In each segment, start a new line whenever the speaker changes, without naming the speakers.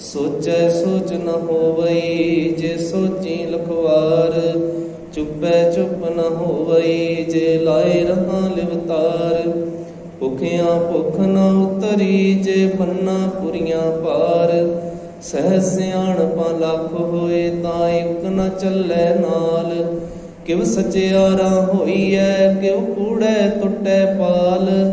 ਸੋਚੈ ਸੋਚ ਨ ਹੋਵਈ, ਜੇ ਸੋਚੀ ਲਖਵਾਰ, ਚੁੱਪੈ ਚੁੱਪ ਨ ਹੋਵਈ, ਜੇ ਲਾਏ ਰਹਾ ਲਿਵਤਾਰ। ਭੁਖਿਆਂ ਭੁਖ ਨ ਉਤਰੀ, ਜੇ ਪੰਨਾ ਪੁਰੀਆਂ ਪਾਰ। ਸਹਿ ਸਿਆਣਪਾਂ ਲੱਖ ਹੋਏ, ਤਾਂ ਇੱਕ ਨ ਚੱਲੈ ਨਾਲ। ਕਿਵ ਸਚਿਆਰਾ ਹੋਈਐ, ਕਿਵ ਕੂੜੈ ਟੁੱਟੈ ਪਾਲ।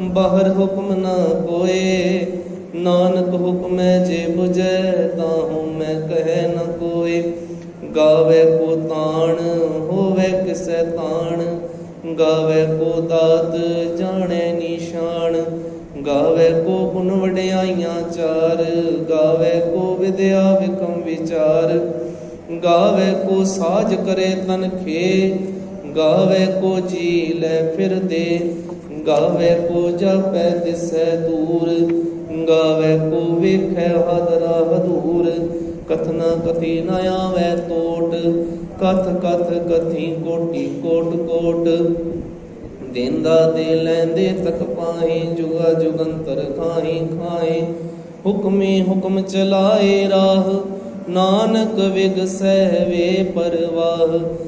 ਬਾਹਰ ਹੁਕਮ ਨਾ ਕੋਏ ਨਾਨਕ ਹੁਕਮੈ ਜੇ 부ਜੈ ਤਾਹੂ ਮੈਂ ਕਹਿ ਨ ਕੋਏ। ਗਾਵੇ ਕੋ ਤਾਣ, ਹੋਵੇ ਕਿਸੈ ਤਾਣ। ਗਾਵੇ ਕੋ ਦਾਤ, ਜਾਣੈ ਨਿਸ਼ਾਨ। ਗਾਵੇ ਕੋ ਗੁਣ ਵਡਿਆਈਆਂ ਚਾਰ। ਗਾਵੇ ਕੋ ਵਿਦਿਆ ਵਿਕਮ ਵਿਚਾਰ। ਗਾਵੇ ਕੋ ਸਾਜ ਕਰੇ ਤਨ ਖੇ। ਗਾਵੇ ਕੋ ਜੀ ਲੈ ਫਿਰਦੇ ਗਾਵੇ ਕੋ ਜਪੈ ਦਿਸੈ ਦੂਰ, ਗਾਵੇ ਕੋ ਵੇਖੈ ਹਦਰਾ ਹਦੂਰ ਕਥਨਾ ਕਥੀ ਨ ਆਵੈ ਤੋਟ, ਕਥ ਕਥ ਕਥੀ ਕੋਟੀ ਕੋਟ ਕੋਟ। ਦੇਂਦਾ ਦੇ ਲੈਂਦੇ ਤਕ ਪਾਹੀ, ਜੁਗਾ ਜੁਗੰਤਰ ਖਾਹੀ ਖਾਏ ਹੁਕਮੇ ਹੁਕਮ ਚਲਾਏ ਰਾਹ, ਨਾਨਕ ਵਿਗਸੈ ਵੇ ਪਰਵਾਹ।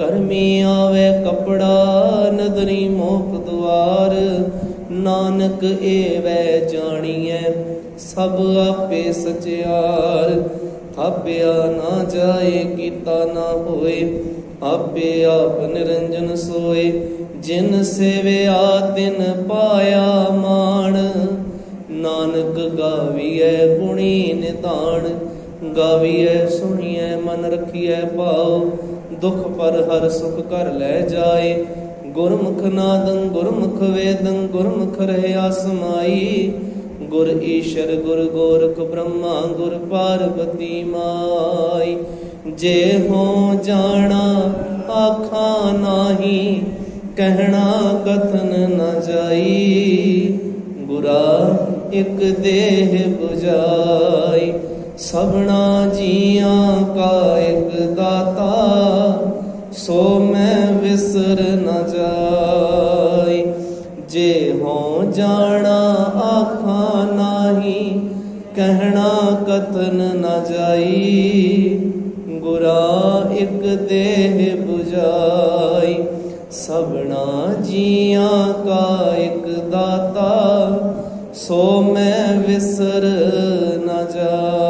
ਕਰਮੀ ਆਵੇ ਕਪੜਾ, ਨਦਰੀ ਮੋਖ ਦੁਆਰ। ਨਾਨਕ ਏਵੈ ਜਾਣੀਐ, ਸਭ ਆਪੇ ਸਚਿਆਰ। ਥਾਪਿਆ ਨਾ ਜਾਏ, ਕੀਤਾ ਨਾ ਹੋਏ, ਆਪੇ ਆਪ ਨਿਰੰਜਨ ਸੋਏ। ਜਿਨ ਸੇਵਿਆ, ਤਿਨ ਪਾਇਆ ਮਾਣ। ਨਾਨਕ ਗਾਵੀਐ ਗੁਣੀ ਨਿਧਾਨ ਗਾਵੀਐ, ਸੁਣੀਐ, ਮਨ ਰਖੀਐ ਭਾਉ। ਦੁਖ ਪਰ ਹਰ ਸੁਖ ਕਰ ਲੈ ਜਾਏ। ਗੁਰਮੁਖ ਨਾਦੰ, ਗੁਰਮੁਖ ਵੇਦੰ, ਗੁਰਮੁਖ ਰਹਿਆ ਸਮਾਈ ਗੁਰ ਈਸ਼ਰ, ਗੁਰ ਗੋਰਖ ਬ੍ਰਹਮਾ, ਗੁਰ ਪਾਰਵਤੀ ਮਾਈ। ਜੇ ਹੋ ਜਾਣਾ ਆਖਾਂ ਨਾਹੀ, ਕਹਿਣਾ ਕਥਨ ਨਾ ਜਾਈ। ਗੁਰਾ ਇਕ ਦੇਹ 부ਜਾਈ ਸਭਨਾ ਜੀਆਂ ਕਾ ਇਕ ਦਾਤਾ, ਸੋ ਮੈਂ ਵਿਸਰ ਨ ਜਾਈ। ਜੇ ਹੋ ਜਾਣਾ ਆਖਾਂ ਨਾਹੀ, ਕਹਿਣਾ ਕਥਨ ਨ ਜਾਈ। ਗੁਰਾ ਇੱਕ ਦੇਹ 부ਜਾਈ ਸਭਨਾ ਜੀਆਂ ਕਾ ਇਕ ਦਾਤਾ, ਸੋ ਮੈਂ ਵਿਸਰ ਨ ਜਾਈ।